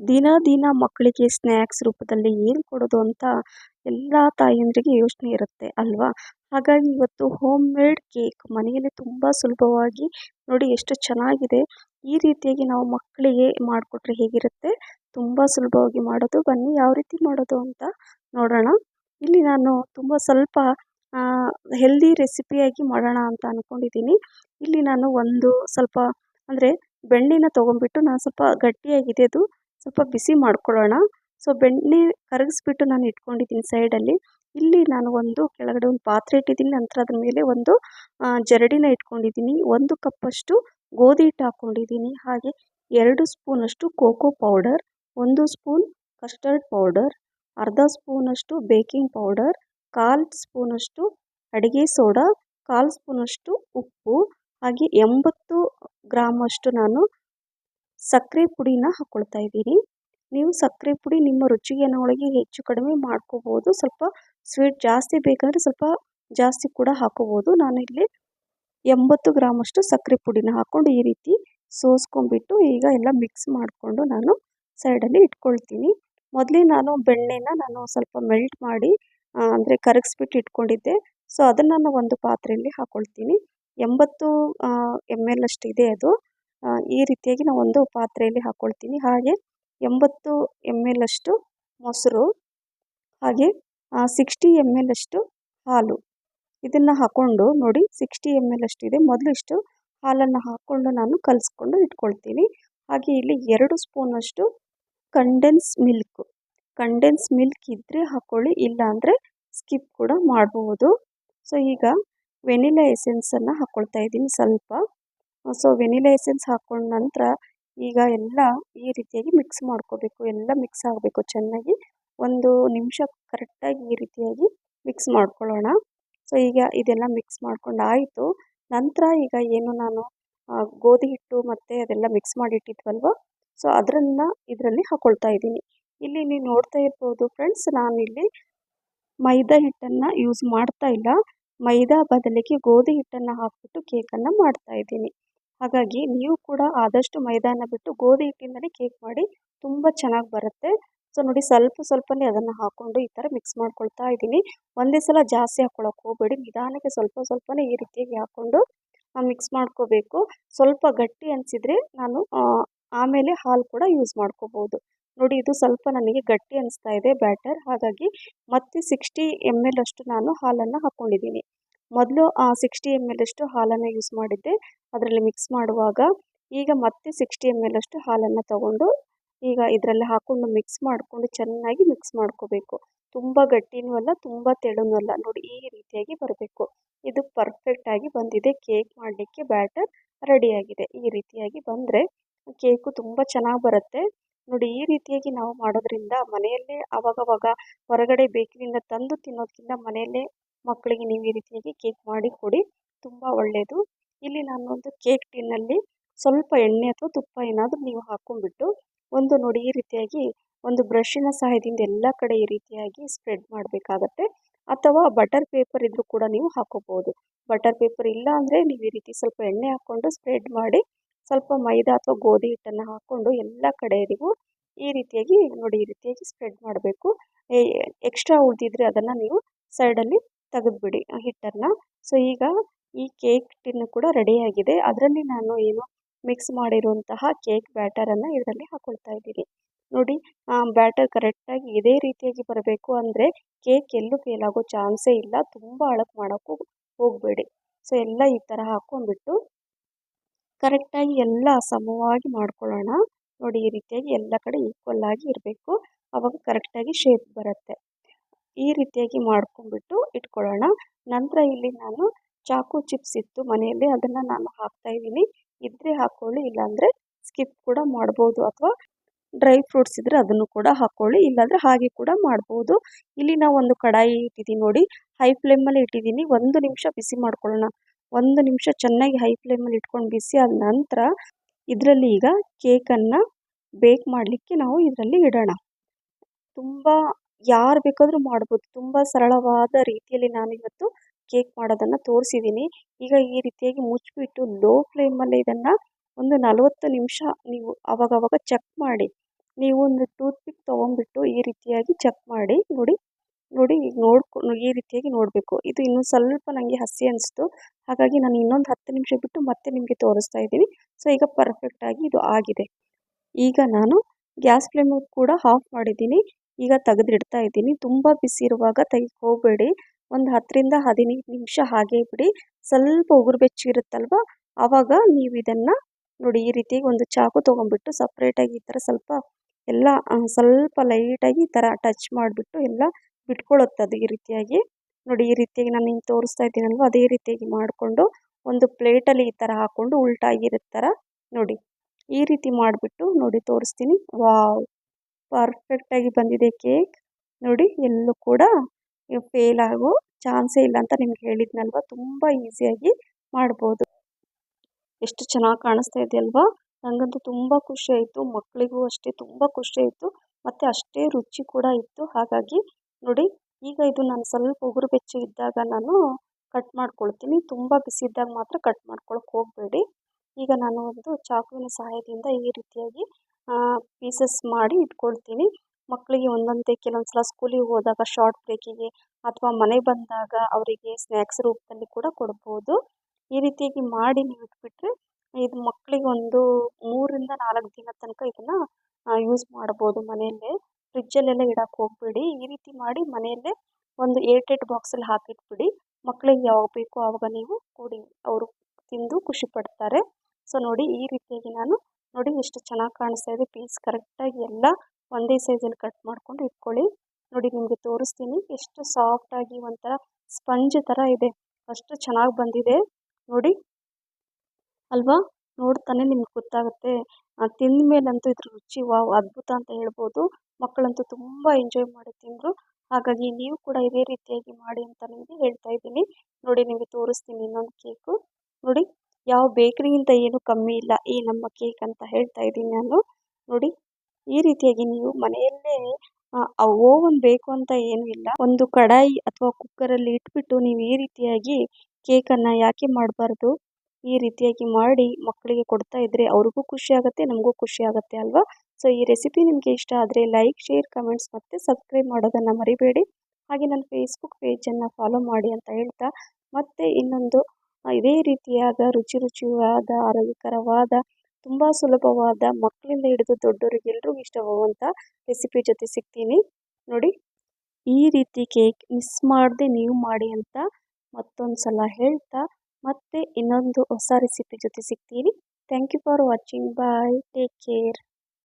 ದಿನ ದಿನ ಮಕ್ಕಳಿಗೆ ಸ್ನ್ಯಾಕ್ಸ್ ರೂಪದಲ್ಲಿ ಏನು ಕೊಡೋದು ಅಂತ ಎಲ್ಲ ತಾಯಂದಿರಿಗೆ ಯೋಚನೆ ಇರುತ್ತೆ ಅಲ್ವಾ? ಹಾಗಾಗಿ ಇವತ್ತು ಹೋಮ್ ಮೇಡ್ ಕೇಕ್ ಮನೆಯಲ್ಲಿ ತುಂಬ ಸುಲಭವಾಗಿ ನೋಡಿ ಎಷ್ಟು ಚೆನ್ನಾಗಿದೆ. ಈ ರೀತಿಯಾಗಿ ನಾವು ಮಕ್ಕಳಿಗೆ ಮಾಡಿಕೊಟ್ರೆ ಹೇಗಿರುತ್ತೆ? ತುಂಬ ಸುಲಭವಾಗಿ ಮಾಡೋದು. ಬನ್ನಿ ಯಾವ ರೀತಿ ಮಾಡೋದು ಅಂತ ನೋಡೋಣ. ಇಲ್ಲಿ ನಾನು ತುಂಬ ಸ್ವಲ್ಪ ಹೆಲ್ದಿ ರೆಸಿಪಿಯಾಗಿ ಮಾಡೋಣ ಅಂತ ಅಂದ್ಕೊಂಡಿದ್ದೀನಿ ಇಲ್ಲಿ ನಾನು ಒಂದು ಸ್ವಲ್ಪ, ಅಂದರೆ ಬೆಣ್ಣೆನ ತೊಗೊಂಡ್ಬಿಟ್ಟು ನಾನು ಸ್ವಲ್ಪ ಗಟ್ಟಿಯಾಗಿದೆ ಅದು. ಸ್ವಲ್ಪ ಬಿಸಿ ಮಾಡ್ಕೊಳ್ಳೋಣ. ಸೊ, ಬೆಣ್ಣೆ ಕರಗಿಸ್ಬಿಟ್ಟು ನಾನು ಇಟ್ಕೊಂಡಿದ್ದೀನಿ ಸೈಡಲ್ಲಿ. ಇಲ್ಲಿ ನಾನು ಒಂದು ಕೆಳಗಡೆ ಒಂದು ಪಾತ್ರೆ ಇಟ್ಟಿದ್ದೀನಿ, ನಂತರ ಅದ್ರ ಮೇಲೆ ಒಂದು ಜರಡಿನ ಇಟ್ಕೊಂಡಿದ್ದೀನಿ. ಒಂದು ಕಪ್ಪಷ್ಟು ಗೋಧಿ ಹಿಟ್ಟು ಹಾಕ್ಕೊಂಡಿದ್ದೀನಿ ಹಾಗೆ ಎರಡು ಸ್ಪೂನಷ್ಟು ಕೋಕೋ ಪೌಡರ್, ಒಂದು ಸ್ಪೂನ್ ಕಸ್ಟರ್ಡ್ ಪೌಡರ್, ಅರ್ಧ ಸ್ಪೂನಷ್ಟು ಬೇಕಿಂಗ್ ಪೌಡರ್, ಕಾಲು ಸ್ಪೂನಷ್ಟು ಅಡುಗೆ ಸೋಡಾ, ಕಾಲು ಸ್ಪೂನಷ್ಟು ಉಪ್ಪು, ಹಾಗೆ ಎಂಬತ್ತು ಗ್ರಾಮಷ್ಟು ನಾನು ಸಕ್ಕರೆ ಪುಡಿನ ಹಾಕ್ಕೊಳ್ತಾ ಇದ್ದೀನಿ. ನೀವು ಸಕ್ಕರೆ ಪುಡಿ ನಿಮ್ಮ ರುಚಿಗೆ ಒಳಗೆ ಹೆಚ್ಚು ಕಡಿಮೆ ಮಾಡ್ಕೋಬೋದು. ಸ್ವಲ್ಪ ಸ್ವೀಟ್ ಜಾಸ್ತಿ ಬೇಕಂದರೆ ಸ್ವಲ್ಪ ಜಾಸ್ತಿ ಕೂಡ ಹಾಕೋಬೋದು. ನಾನು ಇಲ್ಲಿ ಎಂಬತ್ತು ಗ್ರಾಮಷ್ಟು ಸಕ್ಕರೆ ಪುಡಿನ ಹಾಕ್ಕೊಂಡು ಈ ರೀತಿ ಸೋಸ್ಕೊಂಡ್ಬಿಟ್ಟು ಈಗ ಎಲ್ಲ ಮಿಕ್ಸ್ ಮಾಡಿಕೊಂಡು ನಾನು ಸೈಡಲ್ಲಿ ಇಟ್ಕೊಳ್ತೀನಿ. ಮೊದಲೇ ನಾನು ಬೆಣ್ಣೆನ ನಾನು ಸ್ವಲ್ಪ ಮೆಲ್ಟ್ ಮಾಡಿ ಅಂದರೆ ಕರಗಿಸ್ಬಿಟ್ಟು ಇಟ್ಕೊಂಡಿದ್ದೆ. ಸೊ ಅದನ್ನು ನಾನು ಒಂದು ಪಾತ್ರೆಯಲ್ಲಿ ಹಾಕ್ಕೊಳ್ತೀನಿ ಎಂಬತ್ತು ಎಂ ಎಲ್ ಅಷ್ಟಿದೆ ಅದು. ಈ ರೀತಿಯಾಗಿ ನಾವು ಒಂದು ಪಾತ್ರೆಯಲ್ಲಿ ಹಾಕ್ಕೊಳ್ತೀನಿ ಹಾಗೆ ಎಂಬತ್ತು ಎಂ ಎಲ್ ಅಷ್ಟು ಮೊಸರು, ಹಾಗೆ ಸಿಕ್ಸ್ಟಿ ಎಂ ಎಲ್ ಅಷ್ಟು ಹಾಲು. ಇದನ್ನು ಹಾಕ್ಕೊಂಡು ನೋಡಿ, ಸಿಕ್ಸ್ಟಿ ಎಂ ಎಲ್ ಇದೆ. ಮೊದಲು ಇಷ್ಟು ಹಾಲನ್ನು ಹಾಕ್ಕೊಂಡು ನಾನು ಕಲಿಸ್ಕೊಂಡು ಇಟ್ಕೊಳ್ತೀನಿ. ಹಾಗೆ ಇಲ್ಲಿ ಎರಡು ಸ್ಪೂನಷ್ಟು ಕಂಡೆನ್ಸ್ ಮಿಲ್ಕ್ ಕಂಡೆನ್ಸ್ ಮಿಲ್ಕ್ ಇದ್ದರೆ ಹಾಕ್ಕೊಳ್ಳಿ ಇಲ್ಲಾಂದರೆ ಸ್ಕಿಪ್ ಕೂಡ ಮಾಡಬಹುದು ಸೊ ಈಗ ವೆನಿಲಾ ಎಸೆನ್ಸನ್ನು ಹಾಕ್ಕೊಳ್ತಾ ಇದ್ದೀನಿ ಸ್ವಲ್ಪ. ಸೊ ವೆನಿಲಾ ಎಸೆನ್ಸ್ ಹಾಕ್ಕೊಂಡ ನಂತರ ಈಗ ಎಲ್ಲ ಈ ರೀತಿಯಾಗಿ ಮಿಕ್ಸ್ ಮಾಡ್ಕೋಬೇಕು. ಎಲ್ಲ ಮಿಕ್ಸ್ ಆಗಬೇಕು. ಚೆನ್ನಾಗಿ ಒಂದು ನಿಮಿಷ ಕರೆಕ್ಟಾಗಿ ಈ ರೀತಿಯಾಗಿ ಮಿಕ್ಸ್ ಮಾಡ್ಕೊಳ್ಳೋಣ. ಸೊ ಈಗ ಇದೆಲ್ಲ ಮಿಕ್ಸ್ ಮಾಡ್ಕೊಂಡು ಆಯಿತು. ನಂತರ ಈಗ ಏನು ನಾನು ಗೋಧಿ ಹಿಟ್ಟು ಮತ್ತು ಅದೆಲ್ಲ ಮಿಕ್ಸ್ ಮಾಡಿಟ್ಟಿದ್ವಲ್ವ? ಸೊ ಅದರನ್ನು ಇದರಲ್ಲಿ ಹಾಕ್ಕೊಳ್ತಾ ಇದ್ದೀನಿ. ಇಲ್ಲಿ ನೀವು ನೋಡ್ತಾ ಇರ್ಬೋದು ಫ್ರೆಂಡ್ಸ್ ನಾನಿಲ್ಲಿ ಮೈದಾ ಹಿಟ್ಟನ್ನು ಯೂಸ್ ಮಾಡ್ತಾ ಇಲ್ಲ. ಮೈದಾ ಬದಲಿಗೆ ಗೋಧಿ ಹಿಟ್ಟನ್ನು ಹಾಕಿಬಿಟ್ಟು ಕೇಕನ್ನು ಮಾಡ್ತಾ ಇದ್ದೀನಿ. ಹಾಗಾಗಿ ನೀವು ಕೂಡ ಆದಷ್ಟು ಮೈದಾನ ಬಿಟ್ಟು ಗೋಧಿ ಹಿಟ್ಟಿಂದಲೇ ಕೇಕ್ ಮಾಡಿ ತುಂಬ ಚೆನ್ನಾಗಿ ಬರುತ್ತೆ. ಸೊ ನೋಡಿ ಸ್ವಲ್ಪ ಸ್ವಲ್ಪನೇ ಅದನ್ನು ಹಾಕ್ಕೊಂಡು ಈ ಥರ ಮಿಕ್ಸ್ ಮಾಡ್ಕೊಳ್ತಾ ಇದ್ದೀನಿ. ಒಂದೇ ಸಲ ಜಾಸ್ತಿ ಹಾಕ್ಕೊಳಕ್ಕೆ ಹೋಗಬೇಡಿ. ನಿಧಾನಕ್ಕೆ ಸ್ವಲ್ಪ ಸ್ವಲ್ಪನೇ ಈ ರೀತಿಯಾಗಿ ಹಾಕ್ಕೊಂಡು ಮಿಕ್ಸ್ ಮಾಡ್ಕೋಬೇಕು. ಸ್ವಲ್ಪ ಗಟ್ಟಿ ಅನಿಸಿದರೆ ನಾನು ಆಮೇಲೆ ಹಾಲು ಕೂಡ ಯೂಸ್ ಮಾಡ್ಕೋಬೋದು. ನೋಡಿ ಇದು ಸ್ವಲ್ಪ ನನಗೆ ಗಟ್ಟಿ ಅನಿಸ್ತಾ ಇದೆ ಬ್ಯಾಟರ್ ಹಾಗಾಗಿ ಮತ್ತೆ ಸಿಕ್ಸ್ಟಿ ಎಂ ಎಲ್ ಅಷ್ಟು ನಾನು ಹಾಲನ್ನು ಹಾಕ್ಕೊಂಡಿದ್ದೀನಿ ಮೊದಲು ಸಿಕ್ಸ್ಟಿ ಎಂ ಎಲ್ ಅಷ್ಟು ಹಾಲನ್ನು ಯೂಸ್ ಮಾಡಿದ್ದೆ. ಅದರಲ್ಲಿ ಮಿಕ್ಸ್ ಮಾಡುವಾಗ ಈಗ ಮತ್ತೆ ಸಿಕ್ಸ್ಟಿ ಎಂ ಎಲ್ ಅಷ್ಟು ಹಾಲನ್ನು ತಗೊಂಡು ಈಗ ಇದರಲ್ಲಿ ಹಾಕ್ಕೊಂಡು ಮಿಕ್ಸ್ ಮಾಡಿಕೊಂಡು ಚೆನ್ನಾಗಿ ಮಿಕ್ಸ್ ಮಾಡ್ಕೋಬೇಕು. ತುಂಬ ಗಟ್ಟಿನೂ ಅಲ್ಲ, ತುಂಬ ತೆಳುನೂ ಅಲ್ಲ. ನೋಡಿ, ಈ ರೀತಿಯಾಗಿ ಬರಬೇಕು. ಇದು ಪರ್ಫೆಕ್ಟಾಗಿ ಬಂದಿದೆ. ಕೇಕ್ ಮಾಡಲಿಕ್ಕೆ ಬ್ಯಾಟರ್ ರೆಡಿಯಾಗಿದೆ ಈ ರೀತಿಯಾಗಿ ಬಂದರೆ ಕೇಕು ತುಂಬ ಚೆನ್ನಾಗಿ ಬರುತ್ತೆ. ನೋಡಿ, ಈ ರೀತಿಯಾಗಿ ನಾವು ಮಾಡೋದ್ರಿಂದ ಮನೆಯಲ್ಲೇ ಅವಾಗವಾಗ ಹೊರಗಡೆ ಬೇಕರಿಯಿಂದ ತಂದು ತಿನ್ನೋದಕ್ಕಿಂತ ಮನೆಯಲ್ಲೇ ಮಕ್ಕಳಿಗೆ ನೀವು ಈ ರೀತಿಯಾಗಿ ಕೇಕ್ ಮಾಡಿ ಕೊಡಿ, ತುಂಬ ಒಳ್ಳೆಯದು ಇಲ್ಲಿ ನಾನು ಒಂದು ಕೇಕ್ ಟಿನ್ನಲ್ಲಿ ಸ್ವಲ್ಪ ಎಣ್ಣೆ ಅಥವಾ ತುಪ್ಪ ಏನಾದರೂ ನೀವು ಹಾಕ್ಕೊಂಡ್ಬಿಟ್ಟು ಒಂದು ನೋಡಿ ಈ ರೀತಿಯಾಗಿ ಒಂದು ಬ್ರಷಿನ ಸಹಾಯದಿಂದ ಎಲ್ಲ ಕಡೆ ಈ ರೀತಿಯಾಗಿ ಸ್ಪ್ರೆಡ್ ಮಾಡಬೇಕಾಗತ್ತೆ. ಅಥವಾ ಬಟರ್ ಪೇಪರ್ ಇದ್ದರೂ ಕೂಡ ನೀವು ಹಾಕೋಬೋದು ಬಟರ್ ಪೇಪರ್ ಇಲ್ಲ ಅಂದರೆ ನೀವು ಈ ರೀತಿ ಸ್ವಲ್ಪ ಎಣ್ಣೆ ಹಾಕ್ಕೊಂಡು ಸ್ಪ್ರೆಡ್ ಮಾಡಿ, ಸ್ವಲ್ಪ ಮೈದಾ ಅಥವಾ ಗೋಧಿ ಹಿಟ್ಟನ್ನು ಹಾಕ್ಕೊಂಡು ಎಲ್ಲ ಕಡೆಯವರಿಗೂ ಈ ರೀತಿಯಾಗಿ ನೋಡಿ ಈ ರೀತಿಯಾಗಿ ಸ್ಪ್ರೆಡ್ ಮಾಡಬೇಕು. ಎಕ್ಸ್ಟ್ರಾ ಉಳಿದಿದ್ರೆ ಅದನ್ನು ನೀವು ಸೈಡಲ್ಲಿ ತೆಗೆದುಬಿಡಿ ಹಿಟ್ಟನ್ನು. ಸೊ ಈಗ ಈ ಕೇಕ್ ಟಿನ್ನು ಕೂಡ ರೆಡಿಯಾಗಿದೆ ಅದರಲ್ಲಿ ನಾನು ಏನು ಮಿಕ್ಸ್ ಮಾಡಿರುವಂತಹ ಕೇಕ್ ಬ್ಯಾಟರನ್ನು ಇದರಲ್ಲಿ ಹಾಕ್ಕೊಳ್ತಾ ಇದ್ದೀನಿ. ನೋಡಿ ಬ್ಯಾಟರ್ ಕರೆಕ್ಟಾಗಿ ಇದೇ ರೀತಿಯಾಗಿ ಬರಬೇಕು ಅಂದರೆ ಕೇಕ್ ಎಲ್ಲೂ ಫೇಲ್ ಆಗೋ ಚಾನ್ಸೇ ಇಲ್ಲ. ತುಂಬ ಅಳಕ್ ಮಾಡೋಕ್ಕೂ ಹೋಗಬೇಡಿ. ಸೊ ಎಲ್ಲ ಈ ಥರ ಹಾಕ್ಕೊಂಡ್ಬಿಟ್ಟು ಕರೆಕ್ಟಾಗಿ ಎಲ್ಲ ಸಮವಾಗಿ ಮಾಡ್ಕೊಳ್ಳೋಣ. ನೋಡಿ, ಈ ರೀತಿಯಾಗಿ ಎಲ್ಲ ಕಡೆ ಈಕ್ವಲ್ ಆಗಿ ಇರಬೇಕು. ಆವಾಗ ಕರೆಕ್ಟಾಗಿ ಶೇಪ್ ಬರುತ್ತೆ. ಈ ರೀತಿಯಾಗಿ ಮಾಡ್ಕೊಂಡ್ಬಿಟ್ಟು ಇಟ್ಕೊಳ್ಳೋಣ. ನಂತರ ಇಲ್ಲಿ ನಾನು ಚಾಕು ಚಿಪ್ಸ್ ಇತ್ತು ಮನೆಯಲ್ಲಿ, ಅದನ್ನು ನಾನು ಹಾಕ್ತಾ ಇದ್ದೀನಿ. ಇದ್ದರೆ ಹಾಕ್ಕೊಳ್ಳಿ ಇಲ್ಲಾಂದರೆ ಸ್ಕಿಪ್ ಕೂಡ ಮಾಡ್ಬೋದು ಅಥವಾ ಡ್ರೈ ಫ್ರೂಟ್ಸ್ ಇದ್ದರೆ ಅದನ್ನು ಕೂಡ ಹಾಕ್ಕೊಳ್ಳಿ ಇಲ್ಲಾಂದರೆ ಹಾಗೆ ಕೂಡ ಮಾಡ್ಬೋದು. ಇಲ್ಲಿ ನಾವು ಒಂದು ಕಡಾಯಿ ಇಟ್ಟಿದ್ದೀನಿ ನೋಡಿ ಹೈ ಫ್ಲೇಮಲ್ಲಿ ಇಟ್ಟಿದ್ದೀನಿ ಒಂದು ನಿಮಿಷ ಬಿಸಿ ಮಾಡ್ಕೊಳ್ಳೋಣ. ಒಂದು ನಿಮಿಷ ಚೆನ್ನಾಗಿ ಹೈ ಫ್ಲೇಮಲ್ಲಿ ಇಟ್ಕೊಂಡು ಬಿಸಿ ಆದ ನಂತರ ಇದರಲ್ಲಿ ಈಗ ಕೇಕನ್ನು ಬೇಕ್ ಮಾಡಲಿಕ್ಕೆ ನಾವು ಇದರಲ್ಲಿ ಇಡೋಣ. ತುಂಬ ಯಾರು ಬೇಕಾದರೂ ಮಾಡ್ಬೋದು. ತುಂಬ ಸರಳವಾದ ರೀತಿಯಲ್ಲಿ ನಾನು ಇವತ್ತು ಕೇಕ್ ಮಾಡೋದನ್ನು ತೋರಿಸಿದ್ದೀನಿ ಈಗ ಈ ರೀತಿಯಾಗಿ ಮುಚ್ಚಿಬಿಟ್ಟು ಲೋ ಫ್ಲೇಮಲ್ಲಿ ಇದನ್ನು ಒಂದು ನಲವತ್ತು ನಿಮಿಷ ನೀವು ಅವಾಗವಾಗ ಚೆಕ್ ಮಾಡಿ. ನೀವು ಒಂದು ಟೂತ್ ಪಿಕ್ ತೊಗೊಂಡ್ಬಿಟ್ಟು ಈ ರೀತಿಯಾಗಿ ಚೆಕ್ ಮಾಡಿ. ನೋಡಿ ನೋಡಿ ಈಗ ನೋಡ್ಕೊ, ಈ ರೀತಿಯಾಗಿ ನೋಡಬೇಕು. ಇದು ಇನ್ನೂ ಸ್ವಲ್ಪ ನನಗೆ ಹಸಿ ಅನಿಸ್ತು. ಹಾಗಾಗಿ ನಾನು ಇನ್ನೊಂದು ಹತ್ತು ನಿಮಿಷ ಬಿಟ್ಟು ಮತ್ತೆ ನಿಮಗೆ ತೋರಿಸ್ತಾ ಇದ್ದೀನಿ. ಸೊ, ಈಗ ಪರ್ಫೆಕ್ಟಾಗಿ ಇದು ಆಗಿದೆ. ಈಗ ನಾನು ಗ್ಯಾಸ್ ಫ್ಲೇಮ್ ಕೂಡ ಆಫ್ ಮಾಡಿದ್ದೀನಿ. ಈಗ ತೆಗೆದಿಡ್ತಾ ಇದ್ದೀನಿ. ತುಂಬ ಬಿಸಿ ಇರುವಾಗ ತೆಗಿಕ್ಕೆ ಹೋಗಬೇಡಿ. ಒಂದು ಹತ್ತರಿಂದ ಹದಿನೈದು ನಿಮಿಷ ಹಾಗೆ ಬಿಡಿ ಸ್ವಲ್ಪ ಉಗುರು ಬೆಚ್ಚಿರುತ್ತಲ್ವ? ಆವಾಗ ನೀವು ಇದನ್ನು ನೋಡಿ, ಈ ರೀತಿ ಒಂದು ಚಾಕು ತೊಗೊಂಡ್ಬಿಟ್ಟು ಸಪ್ರೇಟಾಗಿ ಈ ಥರ ಸ್ವಲ್ಪ ಎಲ್ಲ ಸ್ವಲ್ಪ ಲೈಟಾಗಿ ಈ ಥರ ಟಚ್ ಮಾಡಿಬಿಟ್ಟು ಎಲ್ಲ ಬಿಟ್ಕೊಳ್ಳುತ್ತೆ ಅದು ಈ ರೀತಿಯಾಗಿ. ನೋಡಿ, ಈ ರೀತಿಯಾಗಿ ನಾನು ಹಿಂಗೆ ತೋರಿಸ್ತಾ ಇದ್ದೀನಲ್ವ? ಅದೇ ರೀತಿಯಾಗಿ ಮಾಡಿಕೊಂಡು ಒಂದು ಪ್ಲೇಟಲ್ಲಿ ಈ ಥರ ಹಾಕ್ಕೊಂಡು ಉಲ್ಟಾಗಿರೋ ಥರ ನೋಡಿ. ಈ ರೀತಿ ಮಾಡಿಬಿಟ್ಟು ನೋಡಿ, ತೋರಿಸ್ತೀನಿ. ವಾವ್! ಪರ್ಫೆಕ್ಟಾಗಿ ಬಂದಿದೆ ಕೇಕ್. ನೋಡಿ, ಎಲ್ಲೂ ಕೂಡ ಫೇಲ್ ಆಗೋ ಚಾನ್ಸೇ ಇಲ್ಲ ಅಂತ ನಿಮ್ಗೆ ಹೇಳಿದ್ನಲ್ವ? ತುಂಬ ಈಸಿಯಾಗಿ ಮಾಡ್ಬೋದು. ಎಷ್ಟು ಚೆನ್ನಾಗಿ ಕಾಣಿಸ್ತಾ ಇದೆಯಲ್ವಾ ನನಗಂತೂ ತುಂಬ ಖುಷಿ ಆಯಿತು. ಮಕ್ಕಳಿಗೂ ಅಷ್ಟೇ ತುಂಬ ಖುಷಿ ಆಯಿತು. ಮತ್ತು ಅಷ್ಟೇ ರುಚಿ ಕೂಡ ಇತ್ತು. ಹಾಗಾಗಿ ನೋಡಿ, ಈಗ ಇದು ನಾನು ಸ್ವಲ್ಪ ಉಗುರು ಬೆಚ್ಚ ಇದ್ದಾಗ ನಾನು ಕಟ್ ಮಾಡ್ಕೊಳ್ತೀನಿ. ತುಂಬ ಬಿಸಿ ಇದ್ದಾಗ ಮಾತ್ರ ಕಟ್ ಮಾಡ್ಕೊಳಕ್ಕೆ ಹೋಗಬೇಡಿ. ಈಗ ನಾನು ಒಂದು ಚಾಕುವಿನ ಸಹಾಯದಿಂದ ಈ ರೀತಿಯಾಗಿ ಪೀಸಸ್ ಮಾಡಿ ಇಟ್ಕೊಳ್ತೀನಿ. ಮಕ್ಕಳಿಗೆ ಒಂದೊಂದೇ ಕೆಲವೊಂದು ಸಲ ಸ್ಕೂಲಿಗೆ ಹೋದಾಗ ಶಾರ್ಟ್ ಬ್ರೇಕಿಗೆ ಅಥವಾ ಮನೆಗೆ ಬಂದಾಗ ಅವರಿಗೆ ಸ್ನ್ಯಾಕ್ಸ್ ರೂಪದಲ್ಲಿ ಕೂಡ ಕೊಡ್ಬೋದು. ಈ ರೀತಿಯಾಗಿ ಮಾಡಿ ನೀವು ಇಟ್ಬಿಟ್ರೆ ಇದು ಮಕ್ಕಳಿಗೆ ಒಂದು ಮೂರರಿಂದ ನಾಲ್ಕು ದಿನ ತನಕ ಇದನ್ನು ಯೂಸ್ ಮಾಡ್ಬೋದು ಮನೆಯಲ್ಲೇ. ಫ್ರಿಜ್ಜಲ್ಲೆಲ್ಲ ಇಡಕ್ಕೆ ಹೋಗ್ಬೇಡಿ. ಈ ರೀತಿ ಮಾಡಿ ಮನೆಯಲ್ಲೇ ಒಂದು ಏಟ್ ಬಾಕ್ಸಲ್ಲಿ ಹಾಕಿಟ್ಬಿಡಿ. ಮಕ್ಕಳಿಗೆ ಯಾವಾಗ ಬೇಕೋ ಆವಾಗ ನೀವು ಕೂಡಿ ಅವರು ತಿಂದು ಖುಷಿ ಪಡ್ತಾರೆ. ಸೊ ನೋಡಿ ಈ ರೀತಿಯಾಗಿ ನಾನು ನೋಡಿ ಎಷ್ಟು ಚೆನ್ನಾಗಿ ಕಾಣಿಸ್ತಾ ಇದೆ. ಪೀಸ್ ಕರೆಕ್ಟಾಗಿ ಎಲ್ಲ ಒಂದೇ ಸೈಜಲ್ಲಿ ಕಟ್ ಮಾಡ್ಕೊಂಡು ಇಟ್ಕೊಳ್ಳಿ. ನೋಡಿ ನಿಮಗೆ ತೋರಿಸ್ತೀನಿ ಎಷ್ಟು ಸಾಫ್ಟಾಗಿ ಒಂಥರ ಸ್ಪಂಜ್ ಥರ ಇದೆ. ಅಷ್ಟು ಚೆನ್ನಾಗಿ ಬಂದಿದೆ. ನೋಡಿ. ಅಲ್ವಾ? ನೋಡ್ತಾನೆ ನಿಮ್ಗೆ ಗೊತ್ತಾಗುತ್ತೆ. ತಿಂದ ಮೇಲಂತೂ ಇದ್ರ ರುಚಿ ವಾವ್, ಅದ್ಭುತ ಅಂತ ಹೇಳ್ಬೋದು. ಮಕ್ಕಳಂತೂ ತುಂಬ ಎಂಜಾಯ್ ಮಾಡಿ ತಿಂದರು. ಹಾಗಾಗಿ ನೀವು ಕೂಡ ಇದೇ ರೀತಿಯಾಗಿ ಮಾಡಿ ಅಂತ ನಿಮಗೆ ಹೇಳ್ತಾ ಇದ್ದೀನಿ. ನೋಡಿ ನಿಮಗೆ ತೋರಿಸ್ತೀನಿ ಇನ್ನೊಂದು ಕೇಕು ನೋಡಿ. ಯಾವ ಬೇಕ್ರಿಗಿಂತ ಏನು ಕಮ್ಮಿ ಇಲ್ಲ. ಈ ನಮ್ಮ ಕೇಕ್ ಅಂತ ಹೇಳ್ತಾ ಇದ್ದೀನಿ ನಾನು. ನೋಡಿ, ಈ ರೀತಿಯಾಗಿ ನೀವು ಮನೆಯಲ್ಲೇ ಓವನ್ ಬೇಕು ಅಂತ ಏನೂ ಇಲ್ಲ. ಒಂದು ಕಡಾಯಿ ಅಥವಾ ಕುಕ್ಕರಲ್ಲಿ ಇಟ್ಬಿಟ್ಟು ನೀವು ಈ ರೀತಿಯಾಗಿ ಕೇಕನ್ನು ಯಾಕೆ ಮಾಡಬಾರ್ದು? ಈ ರೀತಿಯಾಗಿ ಮಾಡಿ ಮಕ್ಕಳಿಗೆ ಕೊಡ್ತಾ ಇದ್ದರೆ ಅವ್ರಿಗೂ ಖುಷಿ ಆಗುತ್ತೆ, ನಮಗೂ ಖುಷಿ ಆಗುತ್ತೆ ಅಲ್ವಾ? ಸೊ, ಈ ರೆಸಿಪಿ ನಿಮಗೆ ಇಷ್ಟ ಆದರೆ ಲೈಕ್, ಶೇರ್, ಕಮೆಂಟ್ಸ್ ಮತ್ತು ಸಬ್ಸ್ಕ್ರೈಬ್ ಮಾಡೋದನ್ನು ಮರಿಬೇಡಿ. ಹಾಗೆ ನನ್ನ ಫೇಸ್ಬುಕ್ ಪೇಜನ್ನು ಫಾಲೋ ಮಾಡಿ ಅಂತ ಹೇಳ್ತಾ ಮತ್ತೆ ಇನ್ನೊಂದು ಇದೇ ರೀತಿಯಾದ ರುಚಿ ರುಚಿಯಾದ, ಆರೋಗ್ಯಕರವಾದ, ತುಂಬ ಸುಲಭವಾದ, ಮಕ್ಕಳಿಂದ ಹಿಡಿದು ದೊಡ್ಡವರಿಗೆ ಎಲ್ರಿಗೂ ಇಷ್ಟವಾಗುವಂಥ ರೆಸಿಪಿ ಜೊತೆ ಸಿಗ್ತೀನಿ. ನೋಡಿ, ಈ ರೀತಿ ಕೇಕ್ ಮಿಸ್ ಮಾಡದೆ ನೀವು ಮಾಡಿ ಅಂತ ಮತ್ತೊಂದು ಸಲ ಹೇಳ್ತಾ ಮತ್ತೆ ಇನ್ನೊಂದು ಹೊಸ ರೆಸಿಪಿ ಜೊತೆ ಸಿಗ್ತೀನಿ. Thank you for watching bye take care